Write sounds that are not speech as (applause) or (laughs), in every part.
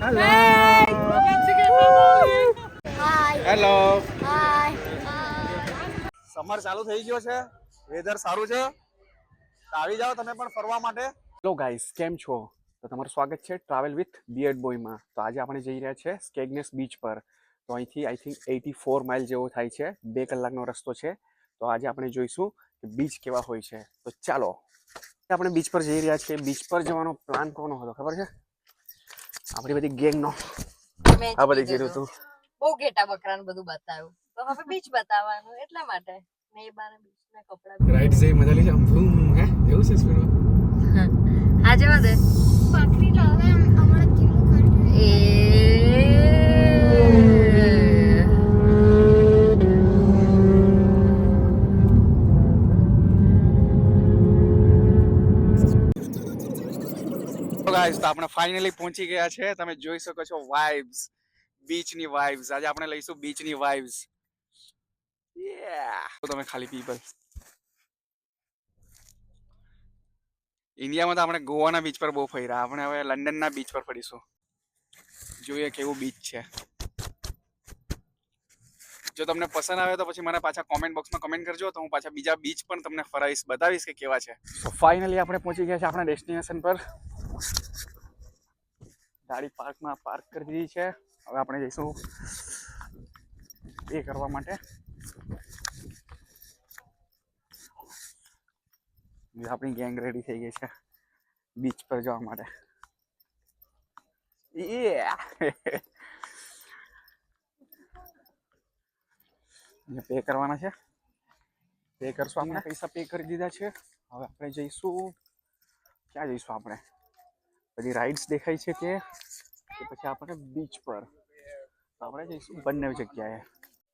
Hello hi hello hi summer ચાલુ થઈ ગયો છે. વેધર સારું છે. તો આવી જાઓ તમે પણ ફરવા માટે. હેલો ગાઈસ કેમ છો? તો તમારું સ્વાગત છે ટ્રાવેલ વિથ બિયર્ડ બોયમાં તો આજે આપણે જઈ રહ્યા છે સ્કેગનેસ બીચ પર. તો અહીંથી I think eighty four mile જેવો થાય છે. બે કલાકનો રસ્તો છે. તો આજે આપણે જોઈશું કે બીચ કેવા હોય છે. તો ચાલો. આપણે બીચ પર જઈ રહ્યા છીએ. બીચ પર જવાનો પ્લાન કોનો હતો? ખબર છે? આપણી બધી ગેંગનો આ બધી કીધું. તું. બહુ ઘેટા બકરાને બધું બતાવ્યું. તો હવે બીચ બતાવવાનું એટલા માટે. મેં એ બીચ બીચના કપડા રાઈટ સે મજા લઈ જામ ભૂમ હે? એવું છે સ્પીડમાં? હા જવા દે. ગાઈસ તો આપણે ફાઇનલી પહોંચી ગયા છે. તમે જોઈ શકો છો વાઇબ્સ બીચની વાઇબ્સ આજે આપણે લઈશું બીચની વાઇબ્સ તો તમે ખાલી પીપલ ઇન્ડિયામાં તો આપણે ગોવાના બીચ પર બહુ ફર્યા. આપણે હવે લંડનના બીચ પર ફરીશું. જોઈએ કેવું બીચ છે. જો તમને પસંદ આવે તો પછી મને પાછા કોમેન્ટ બોક્સમાં કમેન્ટ કરજો. તો હું પાછા બીજા બીચ પણ તમને ફરાવીશ, બતાવીશ કે કેવા છે. ફાઇનલી આપણે પહોંચી ગયા છે આપણા ડેસ્ટિનેશન પર. ગાડી પાર્કમાં પાર્ક કરી દીધી છે. હવે આપણે જઈશું એ કરવા માટે. આપણી ગેંગ રેડી થઈ ગઈ છે બીચ પર જવા માટે. Yeah! (laughs) અહીંયા પે કરવાના છે. પે કરશું આપણે, પૈસા પે કરી દીધા છે. હવે આપણે જઈશું. ક્યાં જઈશું આપણે? બધી રાઇડ્સ દેખાય છે કે? પછી આપણે બીચ પર. આપણે જઈશું બંને જગ્યાએ.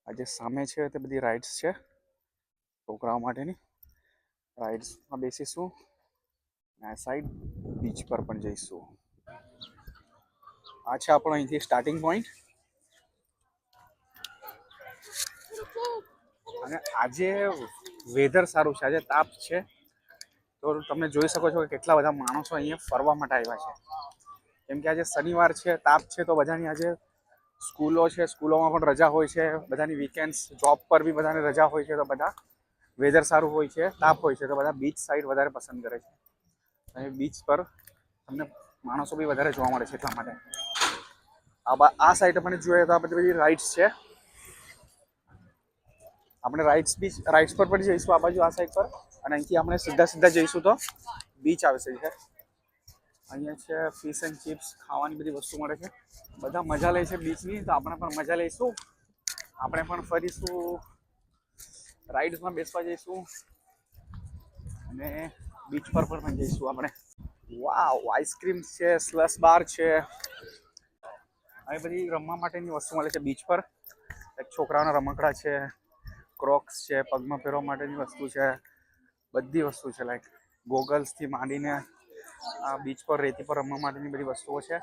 આ જે સામે છે તે બધી રાઇડ્સ છે. છોકરાઓ માટેની. રાઇડ્સમાં બેસીશું. અને સાઈડ બીચ પર પણ જઈશું. આ છે આપણો અહીંથી સ્ટાર્ટિંગ પોઈન્ટ અને આજે વેધર સારું છે. આજે તાપ છે. તો તમે જોઈ શકો છો કે કેટલા બધા માણસો અહીંયા ફરવા માટે આવ્યા છે. કેમ કે આજે શનિવાર છે, તાપ છે, તો બધાની આજે સ્કૂલો છે, સ્કૂલોમાં પણ રજા હોય છે. બધાની વીકેન્ડ્સ જોબ પર બી બધાને રજા હોય છે, તો બધા વેધર સારું હોય છે, તાપ હોય છે, તો બધા બીચ સાઈડ વધારે પસંદ કરે છે. અને બીચ પર તમને માણસો બી વધારે જોવા મળે છે એટલા માટે. આ આ સાઈડ આપણે જોઈએ તો આ બધી બધી રાઇડ્સ છે. આપણે રાઇડ્સ બીચ રાઇડ્સ પર પણ જઈશું આ બાજુ, આ સાઈડ પર. અને અહીંથી આપણે સીધા સીધા જઈશું તો બીચ આવશે છે અહીંયા છે ફિશ એન્ડ ચિપ્સ ખાવાની બધી વસ્તુ મળે છે. બધા મજા લે છે બીચની તો આપણે પણ મજા લઈશું. આપણે પણ ફરીશું. રાઇડ્સમાં બેસવા જઈશું. અને બીચ પર પણ જઈશું આપણે. વાવ આઈસ્ક્રીમ છે સ્લસ બાર છે. આવી બધી રમવા માટેની વસ્તુ મળે છે બીચ પર. એક છોકરાઓના રમકડા છે. ક્રોક્સ છે, પગમાં પહેરવા માટેની વસ્તુ છે, બધી વસ્તુ છે લાઈક ગોગલ્સથી માંડીને આ બીચ પર, રેતી પર રમવા માટેની બધી વસ્તુઓ છે.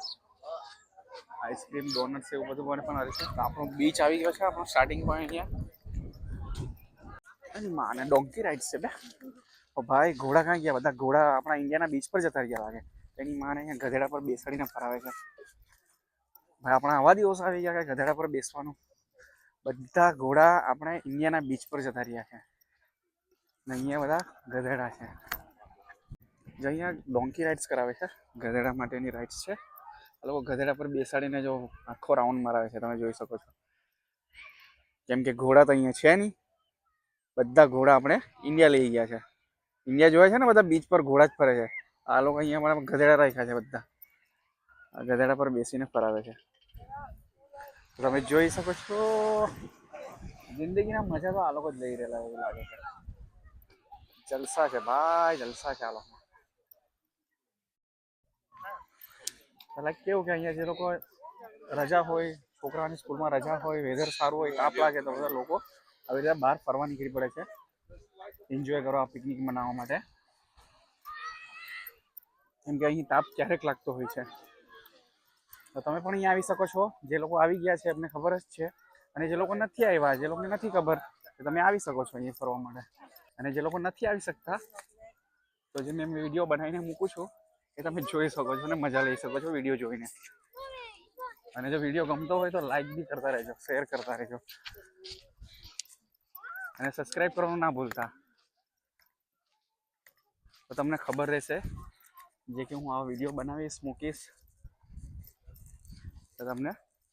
આઈસ્ક્રીમ ડોનટ્સ એવું બધું મને પણ આવે છે. આપણો બીચ આવી ગયો છે, આપણો સ્ટાર્ટિંગ પોઈન્ટ અહીંયા માને ડોંકી રાઈડ છે બે. ભાઈ, ઘોડા ક્યાં ગયા? બધા ઘોડા આપણા ઇન્ડિયાના બીચ પર જતા રહ્યા લાગે. એની માને અહીંયા ગધેડા પર બેસાડીને ફરાવે છે. ભાઈ, આપણા આવા દિવસ આવી ગયા કે ગધેડા પર બેસવાનું? બધા ઘોડા આપણે ઇન્ડિયાના બીચ પર જતા રહ્યા છે. ને અહીંયા બધા ગધેડા છે. જે અહીંયા ડોંકી રાઇડ્સ કરાવે છે. ગધેડા માટેની રાઇડ્સ છે. આ લોકો ગધેડા પર બેસાડીને જો આખો રાઉન્ડ મારાવે છે. તમે જોઈ શકો છો. કેમ કે ઘોડા તો અહીંયા છે નહીં. બધા ઘોડા આપણે ઇન્ડિયા લઈ ગયા છે. ઇન્ડિયા જોયા છે ને બધા બીચ પર ઘોડા જ ફરે છે. આ લોકો અહીંયા અમારા ગધેડા રાખ્યા છે બધા. આ ગધેડા પર બેસીને ફરાવે છે. તમે જોઈ શકો છો. જિંદગીના મજા તો આ લોકો જ લઈ રહેલા એવું લાગે છે. જલસા છે ભાઈ, જલસા છે આ લોકો. પેલા કેવું કે અહીંયા જે લોકો રજા હોય, છોકરાઓની સ્કૂલમાં રજા હોય વેધર સારું હોય, તાપ લાગે તો બધા લોકો આવી રીતે બહાર ફરવા નીકળી પડે છે. એન્જોય કરવા પિકનિક મનાવવા માટે. કેમ કે અહીં તાપ ક્યારેક લાગતો હોય છે. તો તમે પણ અહીંયા આવી શકો છો. જે લોકો આવી ગયા છે, એમને ખબર જ છે. અને જે લોકો નથી આવ્યા, જે લોકોને નથી ખબર, તો તમે આવી શકો છો અહીંયા ફરવા માટે. અને જે લોકો નથી આવી શકતા, તો જે મેં વીડિયો બનાવીને મૂકું છું, એ તમે જોઈ શકો છો અને મજા લઈ શકો છો વીડિયો જોઈને. અને જો વીડિયો ગમતો હોય તો લાઈક બી કરતા રહેજો શેર કરતા રહેજો. અને સબસ્ક્રાઈબ કરવાનું ના ભૂલતા. તો તમને ખબર રહેશે, જે કે હું આ વીડિયો બનાવીશ, મૂકીશ. તો તમને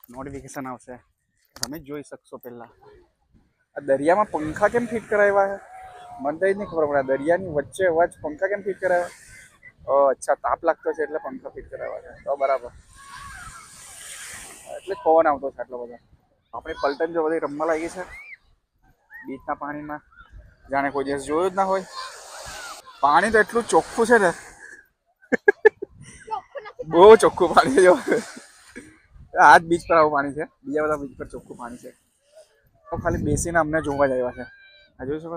નોટિફિકેશન આવશે. તમે જોઈ શકશો પહેલાં. આ દરિયામાં પંખા કેમ ફિટ કરાવ્યા છે? મને તો એ જ નહીં ખબર પડે. દરિયાની વચ્ચે અવાજ પંખા કેમ ફિટ કરાવ્યા ઓ અચ્છા તાપ લાગતો છે એટલે પંખા ફિટ કરાવ્યા છે. તો બરાબર. એટલે પવન આવતો છે આટલો બધો. આપણે પલટન જો બધી રમવા લાગી છે. બીચના પાણીમાં. જાણે કોઈ દિવસ જોયું જ ના હોય. પાણી તો એટલું ચોખ્ખું છે ને. બહુ ચોખ્ખું પાણી છે જો. આ જ બીચ પર આવું પાણી છે. બીજા બધા બીચ પર ચોખ્ખું પાણી છે. તો ખાલી બેસીને અમને જોવા જ આવ્યા છે. આ જોઈ શકો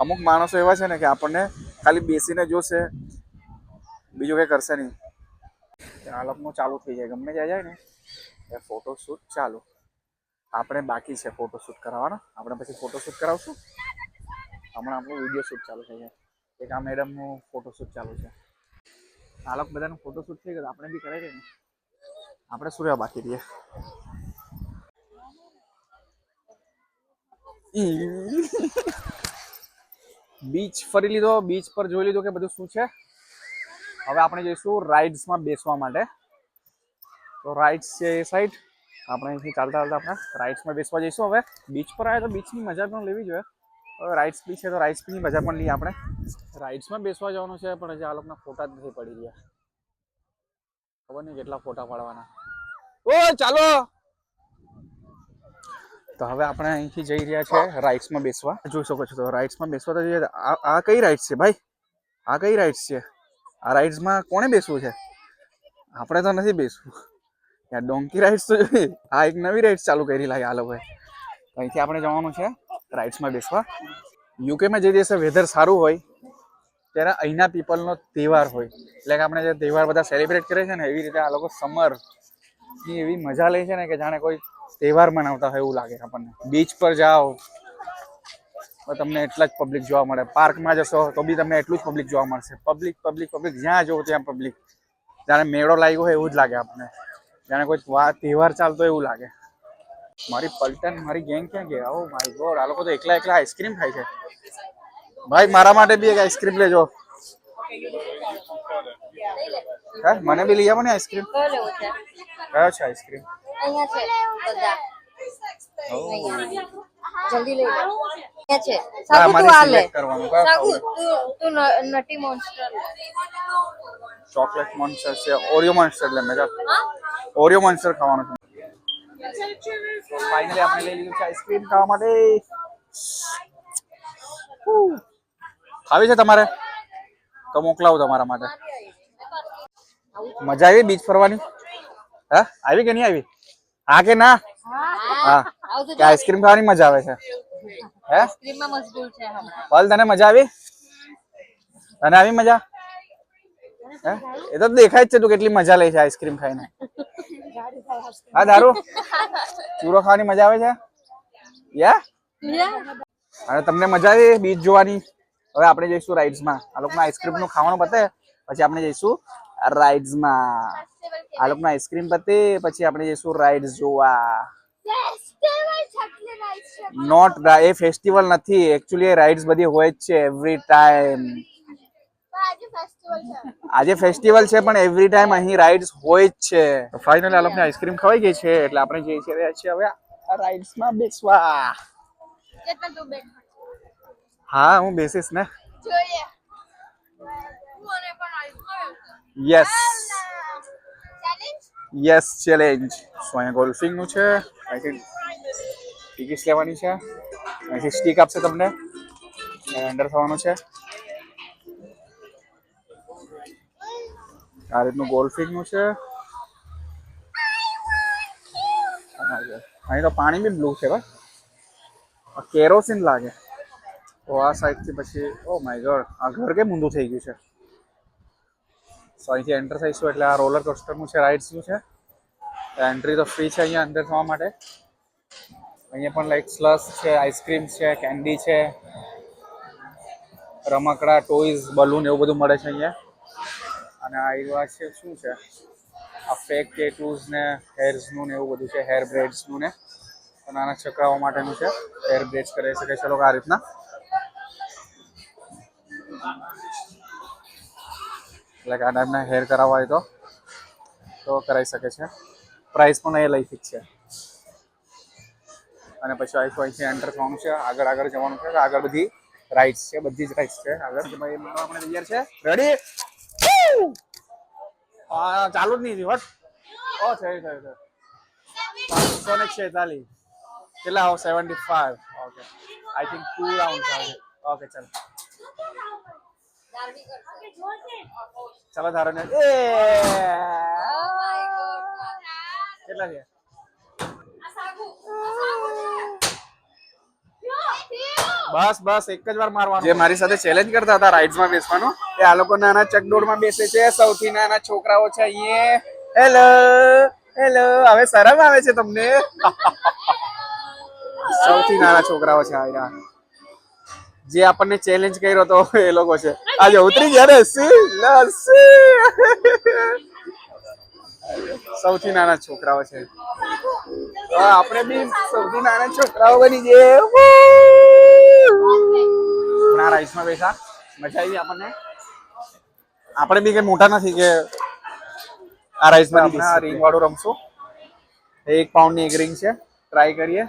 અમુક માણસો એવા છે ને કે આપણને ખાલી બેસીને જોશે. બીજું કંઈ કરશે નહીં. આ લોકોનું ચાલુ થઈ જાય. ગમે ત્યાં જાય ને ત્યાં ફોટોશૂટ ચાલુ. આપણે બાકી છે ફોટોશૂટ કરાવવાનો. આપણે પછી ફોટોશૂટ કરાવશું. હમણાં આપણું વીડિયો શૂટ ચાલુ થઈ જાય. એક આ મેડમનું ફોટોશૂટ ચાલુ છે. આ લોકો બધાનું ફોટોશૂટ થઈ ગયું. આપણે બી કરાવી ને. આપણે શું રહેવા બાકી રહીએ? બીચ ફરી લીધો, બીચ પર જોઈ લીધો કે બધું શું છે? હવે આપણે જઈશું રાઇડ્સમાં બેસવા માટે. તો રાઇડ્સ છે એ સાઈડ આપણે અહીંથી ચાલતા ચાલતા આપણે રાઇડ્સમાં બેસવા જઈશું હવે. બીચ પર આવે તો બીચની મજા પણ લેવી જોઈએ હવે રાઇડ્સ બી છે તો રાઇડ્સની મજા પણ લઈએ આપણે. રાઇડ્સમાં બેસવા જવાનું છે, પણ હજી આ લોકોના ફોટા જ નથી પડી રહ્યા. ખબર નહીં કેટલા ફોટા પાડવાના. ઓ, ચાલો. તો હવે આપણે અહીંથી જઈ રહ્યા છે રાઇડ્સમાં બેસવા. જોઈ શકો છો તો રાઇડ્સમાં બેસવા તો જઈએ. આ કઈ રાઇડ્સ છે ભાઈ? આ કઈ રાઇડ્સ છે? આ રાઇડ્સમાં કોણે બેસવું છે? આપણે તો નથી બેસવું. યાર, ડોંકી રાઇડ્સ તો જોઈએ. આ એક નવી રાઇડ્સ ચાલુ કરી લાગે આ લોકોએ. અહીંથી આપણે જવાનું છે રાઇડ્સમાં બેસવા. યુકેમાં જે દિવસે વેધર સારું હોય, ત્યારે અહીંના પીપલનો તહેવાર હોય. એટલે કે આપણે જે તહેવાર બધા સેલિબ્રેટ કરે છે ને, એવી રીતે આ લોકો સમર એવી મજા લે છે ને કે જાણે કોઈ તહેવાર મનાવતા હોય એવું લાગે આપણને. બીચ પર જાઓ, તો તમને એટલા જ પબ્લિક જોવા મળે. પાર્કમાં જશો, તો બી તમને એટલું જ પબ્લિક જોવા મળશે. પબ્લિક પબ્લિક પબ્લિક જ્યાં જુઓ ત્યાં પબ્લિક જાણે મેળો લાગ્યો હોય એવું જ લાગે આપણને. જાણે કોઈ તહેવાર ચાલતો એવું લાગે. મારી પલટન, મારી ગેંગ ક્યાં ગયા ઓ માય ગોડ આ લોકો તો એકલા એકલા આઈસ્ક્રીમ ખાય છે. ભાઈ, મારા માટે બી એક આઈસ્ક્રીમ લેજો. હે મને બી લઈ આવો ને આઈસ્ક્રીમ કયો લેવો છે કયો છે આઈસ્ક્રીમ અહીંયા છે બધા જલ્દી લઈ લે અહીંયા છે હા સાગુ તું મારે આ લે સિલેક્ટ કરવાનું કયો સાગુ ખાવું તું તું ન- નટી મોન્સ્ટર લે ચોકલેટ મોન્સ્ટર છે ઓરિયો મોન્સ્ટર લે મેં ઓરિયો મોન્સ્ટર ખાવાનું છે ફાઇનલી આપણે લઈ લીધું છે આઈસ્ક્રીમ ખાવા માટે ઉહ. ખાવી છે તમારે તો મોકલાવું તમારા માટે મજા આવી બીચ ફરવાની? હા? આવી કે નહીં આવી? હા કે ના? હા. કે આઈસ્ક્રીમ ખાવાની મજા આવે છે. હે? પલ તને મજા આવી? તને આવી મજા? એ તો દેખાય જ છે તું કેટલી મજા લે છે આઈસ્ક્રીમ ખાઈને. હા દારૂ? ચૂરો ખાવાની મજા આવે છે? યા? અને તમને મજા આવી બીચ જોવાની? હવે આપણે જઈશું રાઇડ્સમાં આ લોકોને આઈસ્ક્રીમનું ખાવાનું પતે પછી આપણે જઈશું રાઇડ્સમાં આ લોકોના આઈસ્ક્રીમ પતે પછી આપણે જઈશું રાઇડ્સ જોવા. નોટ એ ફેસ્ટિવલ નથી એકચ્યુઅલી એ રાઇડ્સ બધી હોય જ છે એવરી ટાઈમ આજે ફેસ્ટિવલ છે. પણ એવરી ટાઈમ અહીં રાઇડ્સ હોય જ છે. ફાઇનલી આ લોકોને આઈસ્ક્રીમ ખવાઈ ગઈ છે એટલે આપણે જઈ છે રહ્યા છીએ હવે આ રાઇડ્સમાં બેસવા. હા હું બેસીશ ને. યસ યસ ચેલેન્જ સો અહીંયા ગોલ્ફિંગનું છે. અહીંથી ટિકિટ્સ લેવાની છે. અહીંથી સ્ટીક આપશે તમને. અંડર થવાનું છે. આ રીતનું ગોલ્ફિંગનું છે. અહીં તો પાણી બી બ્લુ છે ભાઈ. કેરોસીન લાગે. તો આ સાઈડથી પછી ઓ માય ગોડ આ ઘર કેમ ઊંધું થઈ ગયું છે? સો અહીંથી એન્ટર થઈશું એટલે આ રોલર કોસ્ટરનું છે રાઇડ્સનું છે. એન્ટ્રી તો ફ્રી છે અહીંયા અંદર થવા માટે. અહીંયા પણ લાઈક સ્લસ છે આઈસ્ક્રીમ છે કેન્ડી છે, રમકડા ટોયઝ બલૂન એવું બધું મળે છે અહીંયા. અને આ એવા છે, શું છે? આ ફેક ટેટૂઝ ને હેર્સનું ને એવું બધું છે હેર બ્રેડ્સનું ને નાના છોકરાઓ માટેનું છે હેર બ્રેડ્સ કરી શકે છે લોકો આ રીતના. એટલે કે આ ટાઈપના હેર કરાવવા હોય તો તો કરાવી શકે છે. પ્રાઇસ પણ એ લઈ ફિક્સ છે. અને પછી આઈફો અહીંથી એન્ટર થવાનું છે, આગળ આગળ જવાનું છે, આગળ બધી રાઇડ્સ છે, બધી જ રાઇડ્સ છે. આગળ ભાઈ મારો આપણે તૈયાર છે? રેડી હા ચાલુ જ નહીં હટ. ઓ, થયું થયું થયું. પાંચસો ને છેતાલીસ. કેટલા આવો? Seventy five okay I think two round okay ચાલો. ચાલો ધારો ને એ! કેટલા છે બસ બસ એક જ વાર મારવાનું. જે મારી સાથે ચેલેન્જ કરતા હતા રાઇડ્સમાં બેસવાનું એ આ લોકો નાના ચકડોળમાં બેસે છે સૌથી નાના છોકરાઓ છે અહીંયા. હેલો હેલો હવે શરમ આવે છે તમને? (laughs) સૌથી નાના છોકરાઓ છે આ જે આપણને ચેલેન્જ કર્યો હતો એ લોકો છે. આજે ઉતરી ગયા ને સી સૌથી નાના છોકરાઓ છે. હા, આપણે બી સૌથી નાના છોકરાઓ બની જે ના રાઈસમાં બેસા મજા આવી આપણને? આપણે બી કઈ મોટા નથી કે આ રાઈસમાં આપણે આ રિંગ વાળું રમશું. એક પાઉન્ડની એક રિંગ છે. ટ્રાય કરીએ.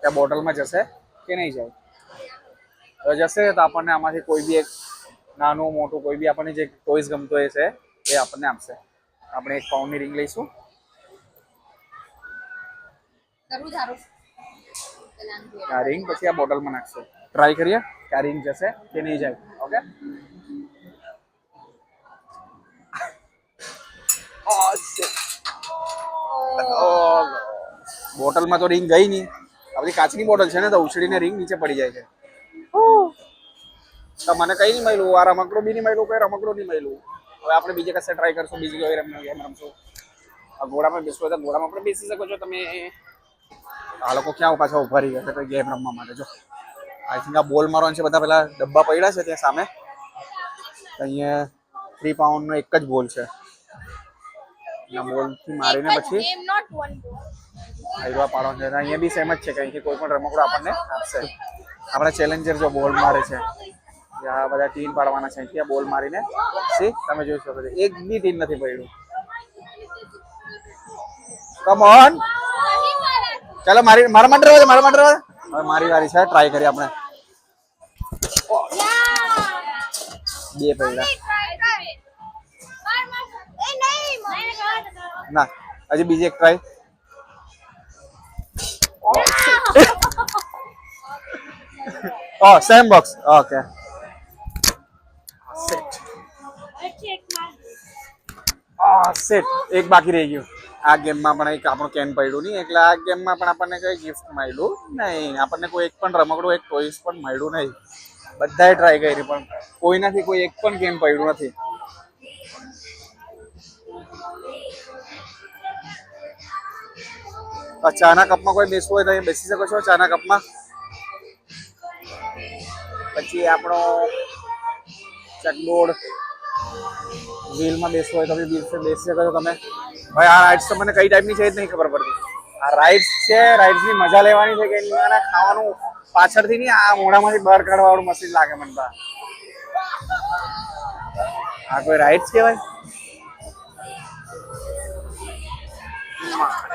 ત્યાં બોટલમાં જશે કે નહીં જાય? જશે તો આપણને આમાંથી કોઈ બી એક નાનું મોટું કોઈ બી આપણને જે ટોઈસ ગમતો એ છે એ આપણને આપશે. આપણે એક પાઉન્ડની રિંગ લઈશું. આ રિંગ પછી આ બોટલમાં નાખશું. ટ્રાય કરીએ કે આ રિંગ જશે કે નહીં જાય. ઓકે (laughs) બોટલમાં તો રિંગ ગઈ નહીં. આ બધી કાચની બોટલ છે ને તો ઉછળીને રિંગ નીચે પડી જાય છે. તો મને કઈ નહીં મળ્યું. આ રમકડું બી નહીં મળ્યું કોઈ રમકડું નહીં મળ્યું. હવે આપણે બીજે કશે ટ્રાય કરશું બીજી કોઈ ગેમ રમશું. આ ઘોડામાં બેસવું તો ઘોડામાં પણ બેસી શકો છો તમે. આ લોકો ક્યાં પાછા ઊભા રહી ગયા છે ગેમ રમવા માટે. જો આઈ થિંક આ બોલ મારવાનું છે બધા પેલા ડબ્બા પડ્યા છે ત્યાં સામે. અહીંયા થ્રી પાઉન્ડનો એક જ બોલ છે. અહીંયા બોલથી મારીને પછી. આયરવા પાડવાનું છે. અહીંયા બી સેમ જ છે કે અહીંથી કોઈ પણ રમકડું આપણને આપશે. આપણા ચેલેન્જર જો બોલ મારે છે. આ બધા ટીન પાડવાના છે અહીંથી બોલ મારીને. સી તમે જોઈ શકો છો. એક બી ટીન નથી પડ્યું. કમ ઓન ચાલો મારી મારા માટે રહેવા મારા માટે રહેવા હવે મારી વારી છે ટ્રાય કરીએ આપણે. બે માર. ના હજી બીજી એક ટ્રાય ઓ સેમ બોક્સ ઓકે સેટ આ સેટ એક બાકી રહી ગયું. આ ગેમમાં પણ એક આપણું કેન પડ્યું નહીં, એટલે આ ગેમમાં પણ આપણને કંઈ ગિફ્ટ મળ્યું નહીં. આપણને કોઈ એક પણ રમકડું, એક ટોઈસ પણ મળ્યું નહીં. બધાએ ટ્રાય કરી, પણ કોઈનાથી કોઈ એક પણ ગેમ પડ્યું નથી. ચાના કપમાં કોઈ બેસવું હોય તો અહીં બેસી શકો છો, ચાના કપમાં. પછી આપણો ચકડોળ. વ્હીલમાં બેસવું હોય તો બી બેસી બેસી શકો છો તમે. ભાઈ, આ રાઇડ્સ તો મને કઈ ટાઈપની છે એ જ નહીં ખબર પડતી. આ રાઇડ્સ છે રાઇડ્સની મજા લેવાની છે કે એના ખાવાનું પાછળથી નહીં, આ મોઢામાંથી બહાર કાઢવાવાળું મશીન લાગે મને તો. આ. કોઈ રાઇડ્સ કહેવાય?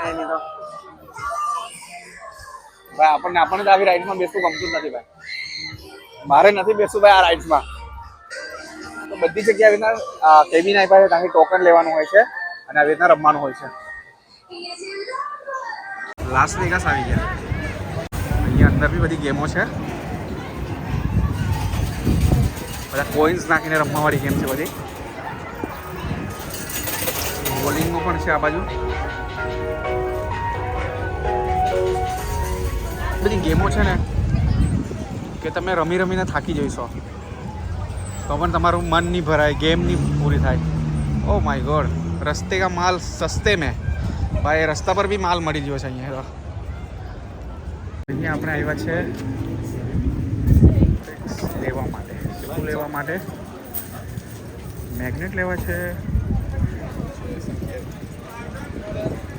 એની તો. ભાઈ, આપણને આપણને તો આવી રાઇડ્સમાં બેસવું ગમતું નથી, ભાઈ. મારે નથી બેસવું, ભાઈ, આ રાઇડ્સમાં બધી જગ્યાએ આવી રીતના કેબિન આપ્યા છે, ત્યાંથી ટોકન લેવાનું હોય છે અને આવી રીતના રમવાનું હોય છે. લાસ્ટ વેગાસ આવી ગયા. અહીંયા અંદર બી બધી ગેમો છે. બધા કોઈન્સ નાખીને રમવાવાળી ગેમ છે બધી. બોલિંગનું પણ છે આ બાજુ. બધી ગેમો છે ને, કે તમે રમી રમીને થાકી જઈશો. તો પણ તમારું મન નહીં ભરાય ગેમ નહીં પૂરી થાય. ઓ માય ગોડ રસ્તે કા માલ સસ્તે મેં. ભાઈ રસ્તા પર બી માલ મળી ગયો છે અહીંયા. તો અહીંયા આપણે આવ્યા છે લેવા માટે શું લેવા માટે? મેગ્નેટ લેવા છે.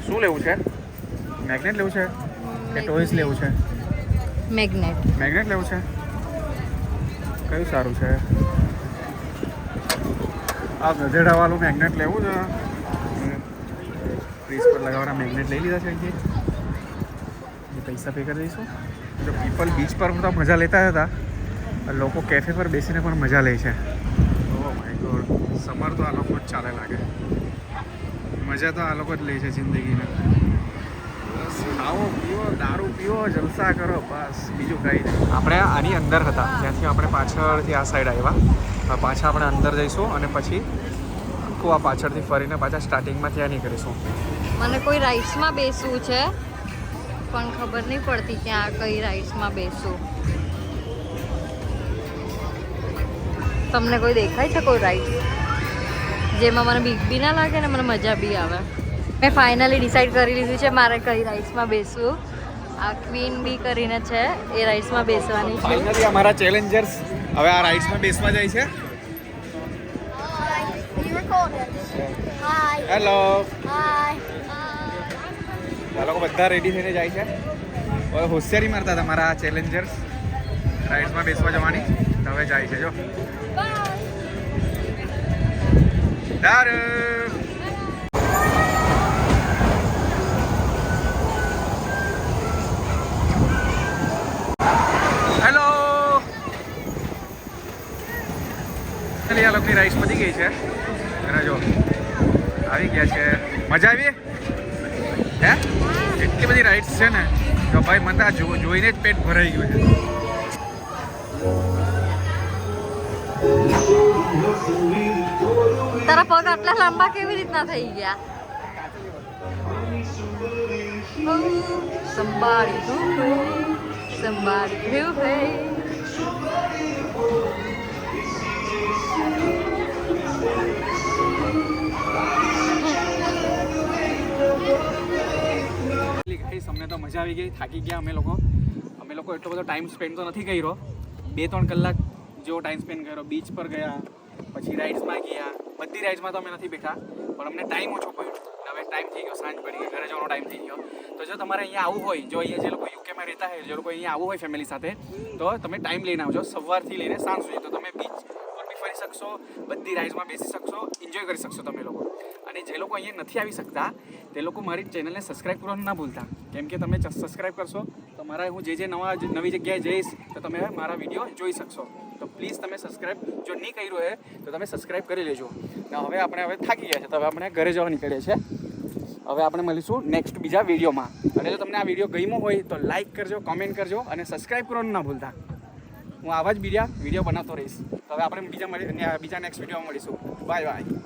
શું લેવું છે? મેગ્નેટ લેવું છે? કે ટોયસ લેવું છે? મેગ્નેટ મેગ્નેટ લેવું છે? કયું સારું છે? આ ગધેડાવાળું મેગ્નેટ લેવું છે. ફ્રીજ પર લગાવવાના મેગ્નેટ લઈ લીધા છે અહીંથી. પૈસા પે કરી દઈશું. જો પીપલ બીચ પર તો મજા લેતા હતા. લોકો કેફે પર બેસીને પણ મજા લે છે. ઓ માય ગોડ સમર તો આ લોકો જ ચાલે લાગે. મજા તો આ લોકો જ લે છે જિંદગીને બસ ખાઓ પીવો દારૂ પીવો જલસા કરો બસ. બીજું કંઈ નહીં. આપણે આની અંદર હતા. ત્યાંથી આપણે પાછળથી આ સાઈડ આવ્યા. પાછા આપણે અંદર જઈશું અને પછી આખું આ પાછળથી ફરીને પાછા સ્ટાર્ટિંગમાં ત્યાં નીકળીશું. મને કોઈ રાઈડ્સમાં બેસવું છે? પણ ખબર નહીં પડતી કે આ કઈ રાઈડ્સમાં બેસવું તમને કોઈ દેખાય છે કોઈ રાઈડ જેમાં મને બીક બી ના લાગે ને મને મજા બી આવે. મેં ફાઇનલી ડિસાઈડ કરી લીધું છે મારે કઈ રાઈસમાં બેસવું. આ ક્વીન બી કરીને છે એ રાઈસમાં બેસવાની છે. ફાઇનલી અમારા ચેલેન્જર્સ હવે આ રાઇડ્સમાં બેસવા જાય છે. હેલો. આ લોકો બધા રેડી થઈને જાય છે. હવે હોશિયારી મારતા હતા મારા ચેલેન્જર્સ રાઇડ્સમાં બેસવા જવાની. હવે જાય છે જો. દારૂ લોકોની રાઈસ પતી ગઈ છે. અને જો, આવી ગયા છે. મજા આવી? હે? એટલી બધી રાઈડ્સ છે ને, તો ભાઈ મને આ જોઈને જ પેટ ભરાઈ ગયું છે. તારા પગ આટલા લાંબા કેવી રીતના થઈ ગયા? સંભાળી સંભાળી મજા આવી ગઈ, થાકી ગયા અમે લોકો. અમે લોકો એટલો બધો ટાઈમ સ્પેન્ડ તો નથી કર્યો. બે ત્રણ કલાક જેવો ટાઈમ સ્પેન્ડ કર્યો. બીચ પર ગયા, પછી રાઇડ્સમાં ગયા. બધી રાઇડ્સમાં તો અમે નથી બેઠા, પણ અમને ટાઈમ ઓછો પડ્યો. અને હવે ટાઈમ થઈ ગયો, સાંજ પડી ગઈ, ઘરે જવાનો ટાઈમ થઈ ગયો. તો જો તમારે અહીંયા આવવું હોય, જો અહીંયા જે લોકો યુકેમાં રહેતા હોય, જે લોકો અહીંયા આવવું હોય ફેમિલી સાથે, તો તમે ટાઈમ લઈને આવજો. સવારથી લઈને સાંજ સુધી. તો તમે બીચ પર બી ફરી શકશો, બધી રાઇડ્સમાં બેસી શકશો એન્જોય કરી શકશો તમે લોકો. અને જે લોકો અહીંયા નથી આવી શકતા, તે લોકો મારી ચેનલને સબસ્ક્રાઇબ કરવાનું ના ભૂલતા. કેમ કે તમે સબસ્ક્રાઈબ કરશો, તો મારા હું જે જે નવા નવી જગ્યાએ જઈશ, તો તમે મારા વીડિયો જોઈ શકશો. તો પ્લીઝ તમે સબસ્ક્રાઇબ જો નહીં કર્યું હોય તો તમે સબસ્ક્રાઈબ કરી લેજો. હવે આપણે હવે થાકી ગયા છે, તો હવે આપણે ઘરે જવા નીકળીએ છીએ. હવે આપણે મળીશું નેક્સ્ટ બીજા વિડીયોમાં અને જો તમને આ વીડિયો ગમ્યો હોય, તો લાઇક કરજો કોમેન્ટ કરજો, અને સબસ્ક્રાઇબ કરવાનું ના ભૂલતા. હું આવા જ બીજા વીડિયો બનાવતો રહીશ. હવે આપણે બીજા મળી બીજા નેક્સ્ટ વિડીયોમાં મળીશું. Bye bye